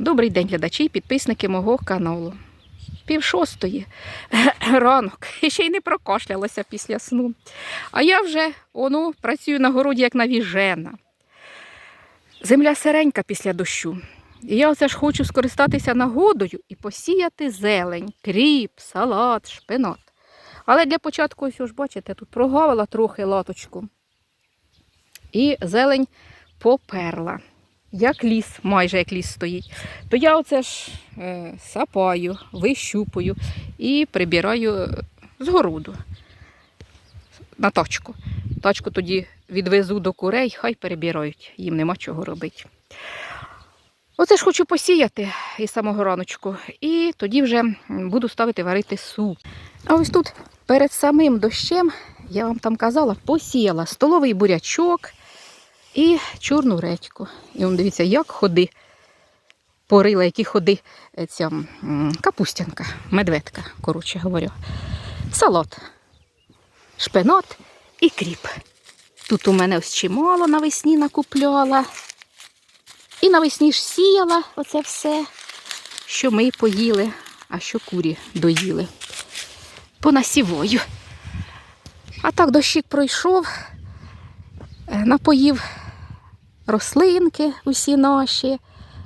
Добрий день, глядачі і підписники мого каналу. Пів шостої ранок. І ще й не прокашлялася після сну. А я вже оно, працюю на городі, як навіжена. Земля сиренька після дощу. І я оце ж хочу скористатися нагодою і посіяти зелень, кріп, салат, шпинат. Але для початку, ось ж бачите, тут прогавила трохи латочку. І зелень поперла. Як ліс, майже як ліс стоїть. То я оце ж е, сапаю, вищупую і прибираю з городу на тачку. Тачку тоді відвезу до курей, хай перебирають, їм нема чого робити. Оце ж хочу посіяти із самого раночку, і тоді вже буду ставити варити суп. А ось тут перед самим дощем, я вам там казала, посіяла столовий бурячок і чорну редьку. І он дивіться, як ходи порила, які ходи е, ця капустянка, медведка, коротше говорю. Салат, шпинат і кріп. Тут у мене ось чимало навесні накупляла. І навесні ж сіяла оце все, що ми поїли, а що курі доїли. Понасівою. А так дощик пройшов, е, напоїв рослинки усі наші.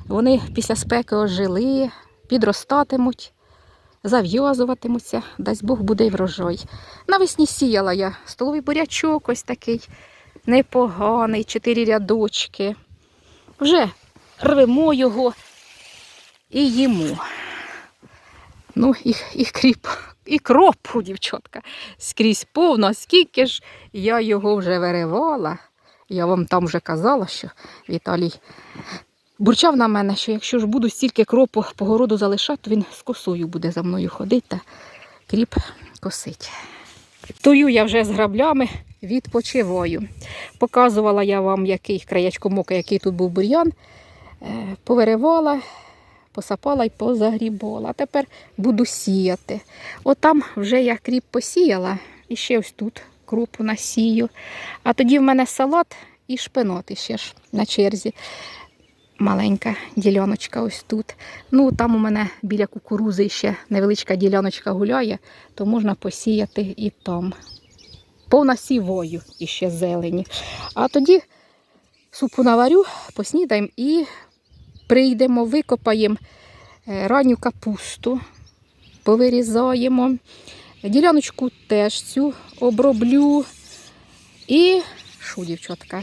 Вони після спеки ожили, підростатимуть, зав'язуватимуться, дасть Бог буде й врожай. Навесні сіяла я столовий бурячок ось такий непоганий, чотири рядочки. Вже рвемо його і їмо. Ну, і, і кріп, і кропу, дівчатка, скрізь повно. Скільки ж я його вже виривала. Я вам там вже казала, що Віталій бурчав на мене, що якщо ж буду стільки кропу по городу залишати, то він з косою буде за мною ходити та кріп косить. Тую я вже з граблями відпочиваю. Показувала я вам, який краєчко мока, який тут був бур'ян. Е, Повиривала, посапала і позагрібала. А тепер буду сіяти. Отам вже я кріп посіяла і ще ось тут крупу насію. А тоді в мене салат і шпинот іще ж на черзі. Маленька діляночка ось тут. Ну, там у мене біля кукурузи ще невеличка діляночка гуляє, то можна посіяти і там. Повна сівою іще зелені. А тоді супу наварю, поснідаємо і прийдемо, викопаємо е, ранню капусту, повирізаємо. Діляночку теж цю оброблю. І що, дівчатка,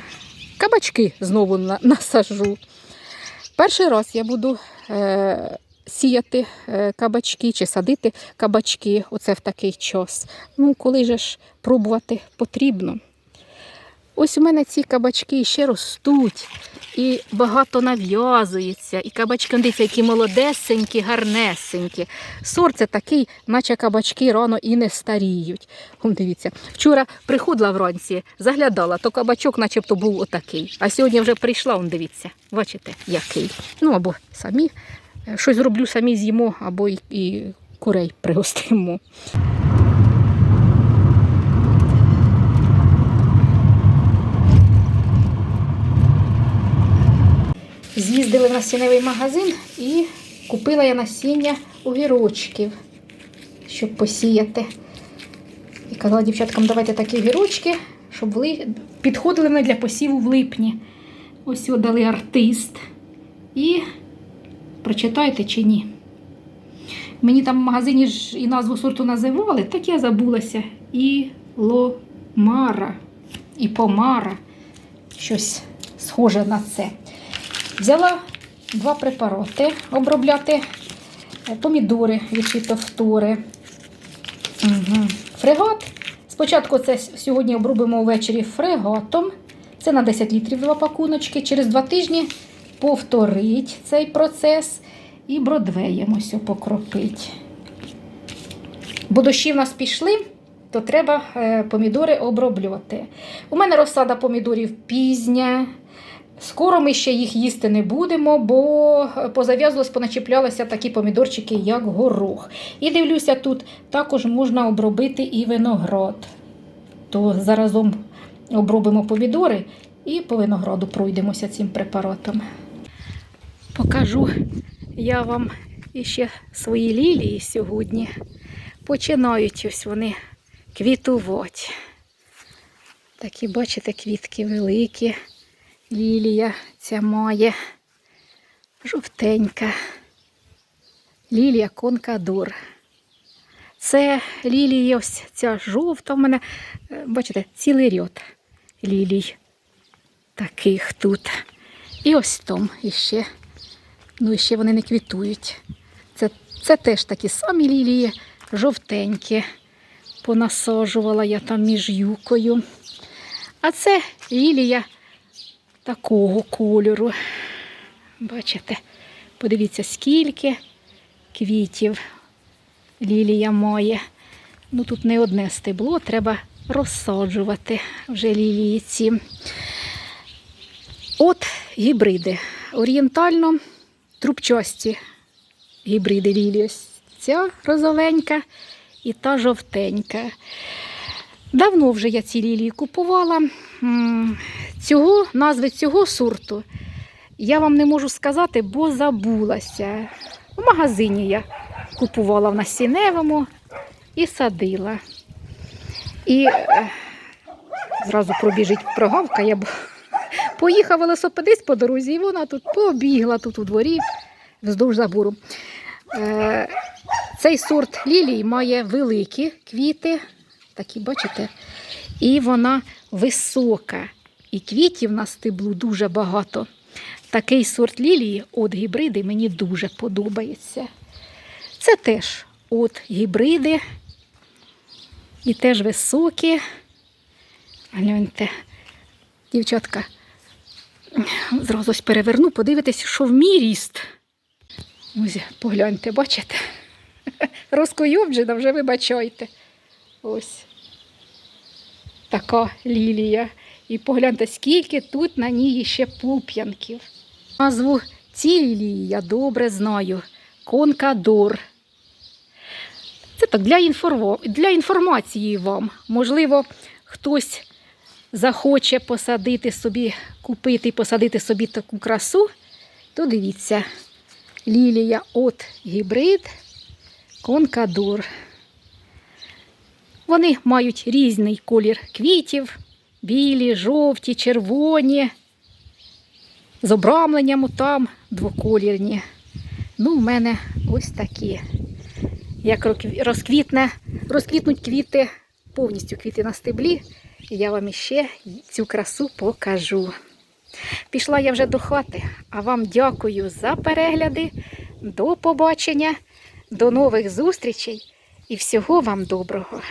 кабачки знову насажу. Перший раз я буду е, сіяти е, кабачки чи садити кабачки оце в такий час. Ну, коли ж пробувати потрібно. Ось у мене ці кабачки ще ростуть і багато нав'язується. І кабачки, дивіться, які молодесенькі, гарнесенькі. Сорт це такий, наче кабачки рано і не старіють. Он, дивіться, вчора приходила вранці, заглядала, то кабачок начебто був отакий. А сьогодні вже прийшла, он, дивіться, бачите, який. Ну або самі е, щось зроблю, самі з'їмо, або і, і курей пригостимо. З'їздили в насінневий магазин і купила я насіння огірочків, щоб посіяти. І казала дівчаткам, давайте такі огірочки, щоб ви підходили вони для посіву в липні. Ось дали артист. І прочитайте чи ні. Мені там в магазині ж і назву сорту називали, так я забулася. І ломара, і помара. Щось схоже на це. Взяла два препарати обробляти е, помідори від фітофтори. Угу. Фрегат. Спочатку це сьогодні обробимо ввечері фрегатом. Це на 10 літрів два пакуночки. Через два тижні повторить цей процес і бродвеєм ось покропить. Бо дощі в нас пішли, то треба е, помідори оброблювати. У мене розсада помідорів пізня. Скоро ми ще їх їсти не будемо, бо позав'язувалось, поначіплялися такі помідорчики, як горох. І дивлюся, тут також можна обробити і виноград. То заразом обробимо помідори і по винограду пройдемося цим препаратом. Покажу я вам іще свої лілії сьогодні. Починають ось вони квітувати. Такі, бачите, квітки великі. Лілія ця має. Жовтенька. Лілія конкадор. Це лілії ось ця жовта в мене. е, Бачите, цілий ряд лілій. Таких тут. І ось там іще. Ну, і ще вони не квітують. Це, це теж такі самі лілії, жовтенькі. Понасаджувала я там між юкою. А це лілія такого кольору. Бачите, подивіться, скільки квітів лілія має. Ну тут не одне стебло, треба розсаджувати вже лілії ці. От гібриди. Орієнтально трубчасті гібриди лілії. Ця розовенька і та жовтенька. Давно вже я ці лілії купувала. Цього, назви цього сорту я вам не можу сказати, бо забулася. У магазині я купувала в насінневому і садила. І е, зразу пробіжить прогавка, я б поїхав велосипедист по дорозі, і вона тут побігла тут у дворі вздовж забору. Е, цей сорт лілій має великі квіти, такі, бачите, і вона висока. І квітів на стеблу дуже багато. Такий сорт лілії от гібриди мені дуже подобається. Це теж от гібриди. І теж високі. Гляньте, дівчатка, зразу переверну, подивитись, що в мій ріст. Ось, погляньте, бачите? Розкойовджена, вже вибачайте. Ось така лілія. І погляньте, скільки тут на ній ще пуп'янків. Назву цієї лілії я добре знаю. Конкадор. Це так для, інформо... для інформації вам. Можливо, хтось захоче посадити собі, купити і посадити собі таку красу, то дивіться, лілія от гібрид конкадор. Вони мають різний колір квітів, білі, жовті, червоні, з обрамленням там двоколірні. Ну, в мене ось такі. Як розквітне, розквітнуть квіти, повністю квіти на стеблі, я вам іще цю красу покажу. Пішла я вже до хати, а вам дякую за перегляди. До побачення, до нових зустрічей і всього вам доброго.